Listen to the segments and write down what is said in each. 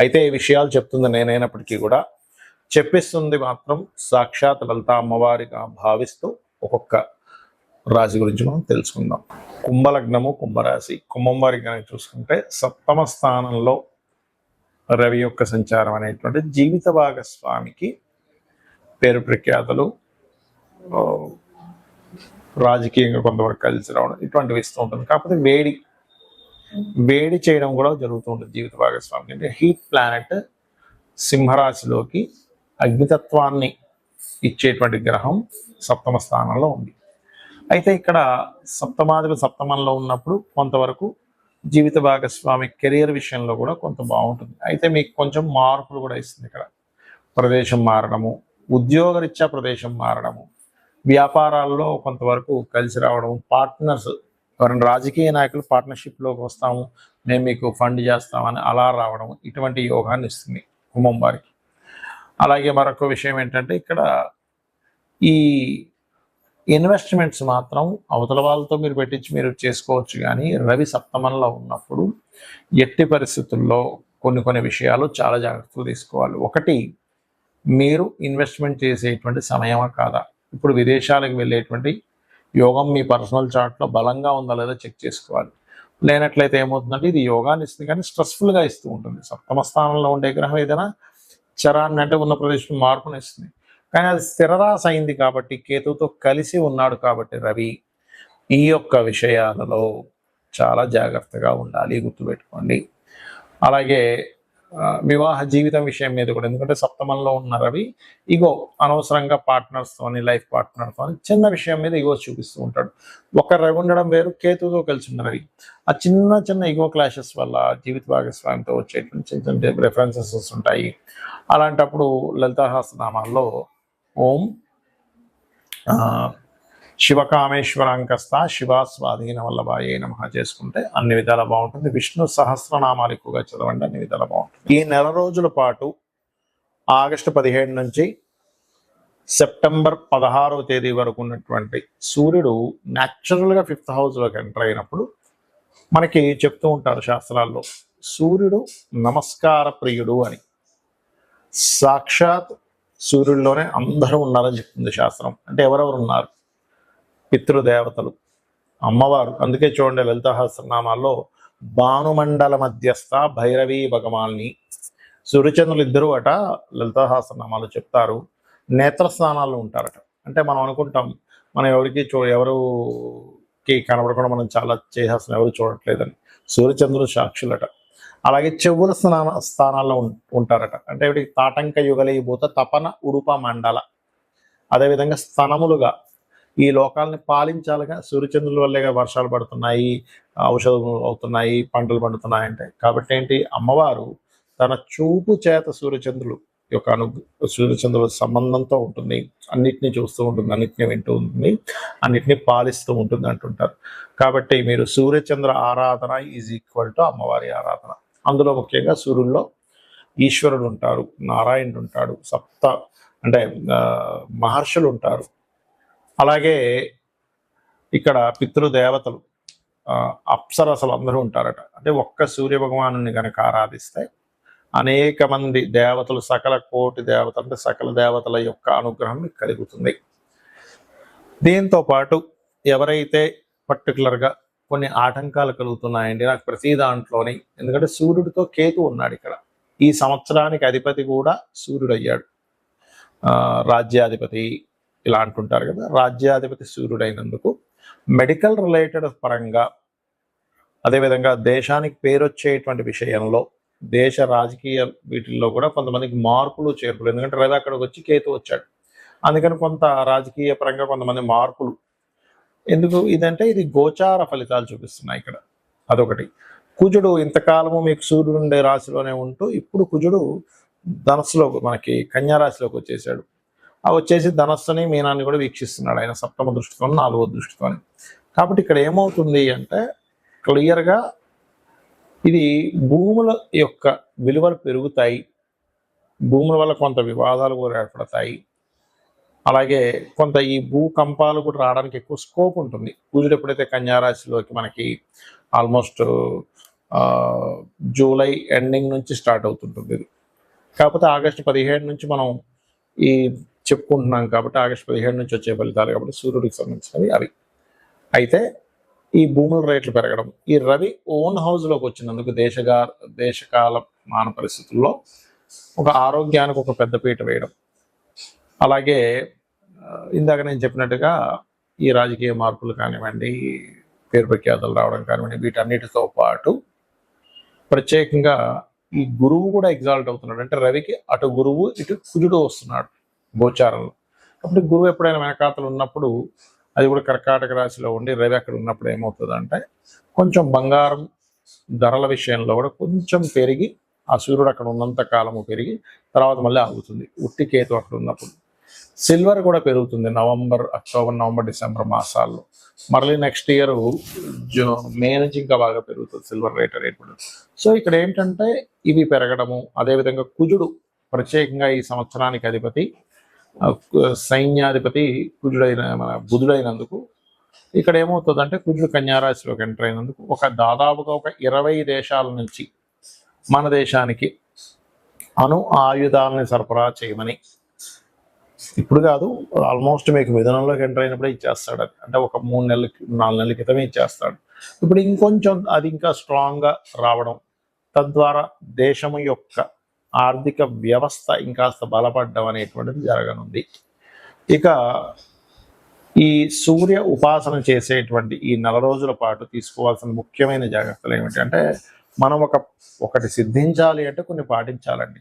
అయితే ఈ విషయాలు చెప్తుంది నేనైనప్పటికీ కూడా చెప్పిస్తుంది మాత్రం సాక్షాత్ లలిత అమ్మవారిగా భావిస్తూ ఒక్కొక్క రాశి గురించి మనం తెలుసుకుందాం. కుంభలగ్నము కుంభరాశి. కుంభం వారికి కనుక చూసుకుంటే సప్తమ స్థానంలో రవి యొక్క సంచారం అనేటువంటి జీవిత భాగస్వామికి పేరు ప్రఖ్యాతలు రాజకీయంగా కొంతవరకు కలిసి రావడం ఇటువంటివి ఇస్తూ ఉంటుంది. కాకపోతే వేడి వేడి చేయడం కూడా జరుగుతూ ఉంటుంది జీవిత భాగస్వామి అంటే హీట్ ప్లానెట్ సింహరాశిలోకి అగ్నితత్వాన్ని ఇచ్చేటువంటి గ్రహం సప్తమ స్థానంలో ఉంది. అయితే ఇక్కడ సప్తమాధిపతి సప్తమంలో ఉన్నప్పుడు కొంతవరకు జీవిత భాగస్వామి కెరియర్ విషయంలో కూడా కొంత బాగుంటుంది. అయితే మీకు కొంచెం మార్పులు కూడా ఇస్తుంది ఇక్కడ. ప్రదేశం మారడము ఉద్యోగరీత్యా ప్రదేశం మారడము వ్యాపారాల్లో కొంతవరకు కలిసి రావడం పార్ట్నర్స్ ఎవరైనా రాజకీయ నాయకులు పార్ట్నర్షిప్లోకి వస్తాము మేము మీకు ఫండ్ చేస్తామని అలా రావడం ఇటువంటి యోగాన్ని ఇస్తుంది కుంభం వారికి. అలాగే మరొక విషయం ఏంటంటే ఇక్కడ ఈ ఇన్వెస్ట్మెంట్స్ మాత్రం అవతల వాళ్ళతో మీరు పెట్టించి మీరు చేసుకోవచ్చు కానీ రవి సప్తమంలో ఉన్నప్పుడు ఎట్టి పరిస్థితుల్లో కొన్ని కొన్ని విషయాలు చాలా జాగ్రత్తలు తీసుకోవాలి. ఒకటి మీరు ఇన్వెస్ట్మెంట్ చేసేటువంటి సమయమా కాదా? ఇప్పుడు విదేశాలకు వెళ్ళేటువంటి యోగం మీ పర్సనల్ చార్ట్లో బలంగా ఉందా లేదా చెక్ చేసుకోవాలి. లేనట్లయితే ఏమవుతుందంటే ఇది యోగాన్ని ఇస్తుంది కానీ స్ట్రెస్ఫుల్గా ఇస్తూ ఉంటుంది. సప్తమ స్థానంలో ఉండే గ్రహం ఏదైనా చరాన్ని అంటే ఉన్న ప్రదేశం మార్పుని ఇస్తుంది. కానీ అది స్థిరరాశి అయింది కాబట్టి కేతువుతో కలిసి ఉన్నాడు కాబట్టి రవి ఈ యొక్క విషయాలలో చాలా జాగ్రత్తగా ఉండాలి గుర్తుపెట్టుకోండి. అలాగే వివాహ జీవితం విషయం మీద కూడా. ఎందుకంటే సప్తమంలో ఉన్న రవి ఇగో అనవసరంగా పార్ట్నర్స్తోని లైఫ్ పార్ట్నర్తో చిన్న విషయం మీద ఇగో చూపిస్తూ ఉంటాడు. ఒక రవి ఉండడం వేరు కేతుతో కలిసి ఉన్న రవి ఆ చిన్న చిన్న ఇగో క్లాషెస్ వల్ల జీవిత భాగస్వామితో వచ్చేటువంటి చిన్న చిన్న రెఫరెన్సెస్ ఉంటాయి. అలాంటప్పుడు లలితాహాసనామాల్లో ఓం శివకామేశ్వరాంకస్త శివ స్వాధీన వల్లభాయే నమ చేసుకుంటే అన్ని విధాలా బాగుంటుంది. విష్ణు సహస్రనామాలు ఎక్కువగా చదవండి అన్ని విధాలా బాగుంటుంది. ఈ నెల రోజుల పాటు ఆగస్టు పదిహేడు నుంచి సెప్టెంబర్ పదహారవ తేదీ వరకు ఉన్నటువంటి సూర్యుడు న్యాచురల్గా ఫిఫ్త్ హౌస్లోకి ఎంటర్ అయినప్పుడు మనకి చెప్తూ ఉంటారు శాస్త్రాల్లో సూర్యుడు నమస్కార ప్రియుడు అని. సాక్షాత్ సూర్యుడిలోనే అందరూ ఉన్నారని చెప్తుంది శాస్త్రం. అంటే ఎవరెవరు ఉన్నారు? పితృదేవతలు అమ్మవారు. అందుకే చూడండి లలితహాస్త్రనామాల్లో భానుమండల మధ్యస్థ భైరవీ భగవాన్ని. సూర్యచంద్రులు ఇద్దరు అట లలితహాస్త్రనామాలు చెప్తారు. నేత్రస్థానాల్లో ఉంటారట. అంటే మనం అనుకుంటాం మనం ఎవరికి చూ ఎవరుకి కనబడకుండా మనం చాలా చేసేస్తున్నాం ఎవరు చూడట్లేదని. సూర్యచంద్రులు సాక్షులట. అలాగే చెవుల స్నాన స్థానాల్లో ఉం- ఉంటారట. అంటే వీటికి తాటంక యుగలీభూత తపన ఉడుప మండల. అదేవిధంగా స్థనములుగా ఈ లోకాలని పాలించాలిగా సూర్యచంద్రుల వల్లేగా వర్షాలు పడుతున్నాయి ఔషధం అవుతున్నాయి పంటలు పండుతున్నాయి అంటే కాబట్టి ఏంటి? అమ్మవారు తన చూపు చేత సూర్యచంద్రులు యొక్క అను సూర్యచంద్రుల సంబంధంతో ఉంటుంది. అన్నిటినీ చూస్తూ ఉంటుంది అన్నిటినీ వింటూ ఉంటుంది అన్నిటినీ పాలిస్తూ ఉంటుంది అంటుంటారు. కాబట్టి మీరు సూర్యచంద్ర ఆరాధన ఈజ్ ఈక్వల్ టు అమ్మవారి ఆరాధన. అందులో ముఖ్యంగా సూర్యుల్లో ఈశ్వరుడు ఉంటారు నారాయణుడు ఉంటాడు సప్త అంటే మహర్షులు ఉంటారు. అలాగే ఇక్కడ పితృదేవతలు ఆ, అప్సరసలు అందరూ ఉంటారట. అంటే ఒక్క సూర్య భగవాను కనుక ఆరాధిస్తే అనేక మంది దేవతలు సకల కోటి దేవతలు అంటే సకల దేవతల యొక్క అనుగ్రహం మీకు కలుగుతుంది. దీంతో పాటు ఎవరైతే పర్టికులర్గా కొన్ని ఆటంకాలు కలుగుతున్నాయండి నాకు ప్రతి దాంట్లోని ఎందుకంటే సూర్యుడితో కేతు ఉన్నాడు ఇక్కడ. ఈ సంవత్సరానికి అధిపతి కూడా సూర్యుడు అయ్యాడు రాజ్యాధిపతి ఇలా అంటుంటారు కదా రాజ్యాధిపతి సూర్యుడైనందుకు మెడికల్ రిలేటెడ్ పరంగా అదేవిధంగా దేశానికి పేరు వచ్చేటువంటి విషయంలో దేశ రాజకీయ వీటిల్లో కూడా కొంతమందికి మార్పులు చేర్పులు ఎందుకంటే లేదా అక్కడికి వచ్చి కేతు వచ్చాడు. అందుకని కొంత రాజకీయ పరంగా కొంతమంది మార్పులు. ఎందుకు? ఇదంటే ఇది గోచార ఫలితాలు చూపిస్తున్నాయి ఇక్కడ. అదొకటి. కుజుడు ఇంతకాలము మీకు సూర్యుడు ఉండే రాశిలోనే ఉంటూ ఇప్పుడు కుజుడు ధనస్సులో మనకి కన్యా రాశిలోకి వచ్చేసాడు. వచ్చేసి ధనస్సుని మీనాన్ని కూడా వీక్షిస్తున్నాడు ఆయన సప్తమ దృష్టితో నాలుగో దృష్టితో కాబట్టి ఇక్కడ ఏమవుతుంది అంటే క్లియర్గా ఇది భూముల యొక్క విలువలు పెరుగుతాయి. భూముల వల్ల కొంత వివాదాలు కూడా ఏర్పడతాయి. అలాగే కొంత ఈ భూకంపాలు కూడా రావడానికి ఎక్కువ స్కోప్ ఉంటుంది. పూజలు ఎప్పుడైతే కన్యారాశిలోకి మనకి ఆల్మోస్ట్ జూలై ఎండింగ్ నుంచి స్టార్ట్ అవుతుంటుంది. ఇది కాకపోతే ఆగస్టు పదిహేడు నుంచి మనం ఈ చెప్పుకుంటున్నాం కాబట్టి ఆగస్టు పదిహేడు నుంచి వచ్చే ఫలితాలు కాబట్టి సూర్యుడికి సంబంధించినవి అవి. అయితే ఈ భూముల రేట్లు పెరగడం ఈ రవి ఓన్ హౌస్లోకి వచ్చినందుకు దేశగా దేశకాల మాన పరిస్థితుల్లో ఒక ఆరోగ్యానికి ఒక పెద్దపీట వేయడం. అలాగే ఇందాక నేను చెప్పినట్టుగా ఈ రాజకీయ మార్పులు కానివ్వండి పేరు ప్రఖ్యాతలు రావడం కానివ్వండి వీటన్నిటితో పాటు ప్రత్యేకంగా ఈ గురువు కూడా ఎగ్జాల్ట్ అవుతున్నాడు. అంటే రవికి అటు గురువు ఇటు కుజుడు వస్తున్నాడు. గోచారంలో. అప్పుడు గురువు ఎప్పుడైనా వెనకాతలు ఉన్నప్పుడు అది కూడా కర్కాటక రాశిలో ఉండి రవి అక్కడ ఉన్నప్పుడు ఏమవుతుందంటే కొంచెం బంగారం ధరల విషయంలో కూడా కొంచెం పెరిగి ఆ సూర్యుడు అక్కడ ఉన్నంత కాలము పెరిగి తర్వాత మళ్ళీ ఆగుతుంది. ఉట్టి కేతు అక్కడ ఉన్నప్పుడు. సిల్వర్ కూడా పెరుగుతుంది నవంబర్ అక్టోబర్ నవంబర్ డిసెంబర్ మాసాల్లో. మరలి నెక్స్ట్ ఇయర్ జూ మే నుంచి ఇంకా బాగా పెరుగుతుంది సిల్వర్ రేట్ రేట్ కూడా. సో ఇక్కడ ఏంటంటే ఇవి పెరగడము అదేవిధంగా కుజుడు ప్రత్యేకంగా ఈ సంవత్సరానికి అధిపతి సైన్యాధిపతి కుజుడైన మన బుధుడైనందుకు ఇక్కడ ఏమవుతుందంటే కుజుడు కన్యారాశిలోకి ఎంటర్ అయినందుకు ఒక దాదాపుగా ఒక ఇరవై దేశాల నుంచి మన దేశానికి అణు ఆయుధాలని సరఫరా చేయమని. ఇప్పుడు కాదు ఆల్మోస్ట్ మీకు విధానంలోకి ఎంటర్ అయినప్పుడే ఇచ్చేస్తాడు అది. అంటే ఒక మూడు నెలలకి నాలుగు నెలల క్రితమే ఇచ్చేస్తాడు. ఇప్పుడు ఇంకొంచెం అది ఇంకా స్ట్రాంగ్గా రావడం తద్వారా దేశం యొక్క ఆర్థిక వ్యవస్థ ఇంకాస్త బలపడడం అనేటువంటిది జరగనుంది. ఇక ఈ సూర్య ఉపాసన చేసేటువంటి ఈ నెల రోజుల పాటు తీసుకోవాల్సిన ముఖ్యమైన జాగ్రత్తలు ఏమిటంటే మనం ఒక ఒకటి సిద్ధించాలి అంటే కొన్ని పాటించాలండి.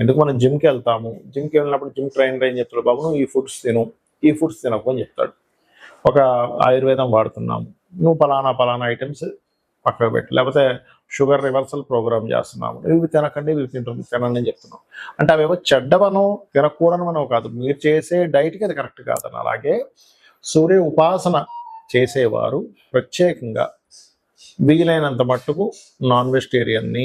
ఎందుకు మనం జిమ్కి వెళ్తాము? జిమ్కి వెళ్ళినప్పుడు జిమ్ ట్రైనర్ ఏం చెప్తాడు బాబు? నువ్వు ఈ ఫుడ్స్ తిను ఈ ఫుడ్స్ తినకు అని చెప్తాడు. ఒక ఆయుర్వేదం వాడుతున్నాము. నువ్వు పలానా పలానా ఐటమ్స్ పక్కకు పెట్టు. లేకపోతే షుగర్ రివర్సల్ ప్రోగ్రామ్ చేస్తున్నాము. ఇవి తినకండి ఇవి తింటుంది తినండి అని చెప్తున్నాం అంటే అవేవో చెడ్డవనో తినకూడనమనో కాదు. మీరు చేసే డైట్కి అది కరెక్ట్ కాదని అలాగే సూర్య ఉపాసన చేసేవారు ప్రత్యేకంగా వీలైనంత మట్టుకు నాన్ వెజిటేరియన్ని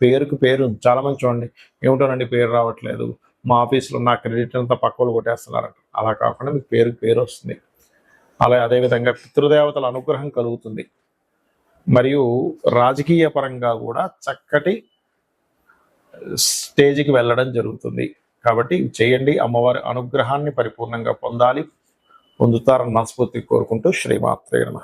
పేరుకు పేరు చాలా మంది చూడండి ఏమిటోనండి పేరు రావట్లేదు మా ఆఫీస్లో నా క్రెడిట్ అంతా పక్కలు కొట్టేస్తున్నారంట. అలా కాకుండా మీకు పేరుకు పేరు వస్తుంది. అలా అదేవిధంగా పితృదేవతల అనుగ్రహం కలుగుతుంది. మరియు రాజకీయ పరంగా కూడా చక్కటి స్టేజ్కి వెళ్ళడం జరుగుతుంది. కాబట్టి చేయండి అమ్మవారి అనుగ్రహాన్ని పరిపూర్ణంగా పొందాలి. పొందుతారని మనస్ఫూర్తి కోరుకుంటూ శ్రీమాత్రే నమః.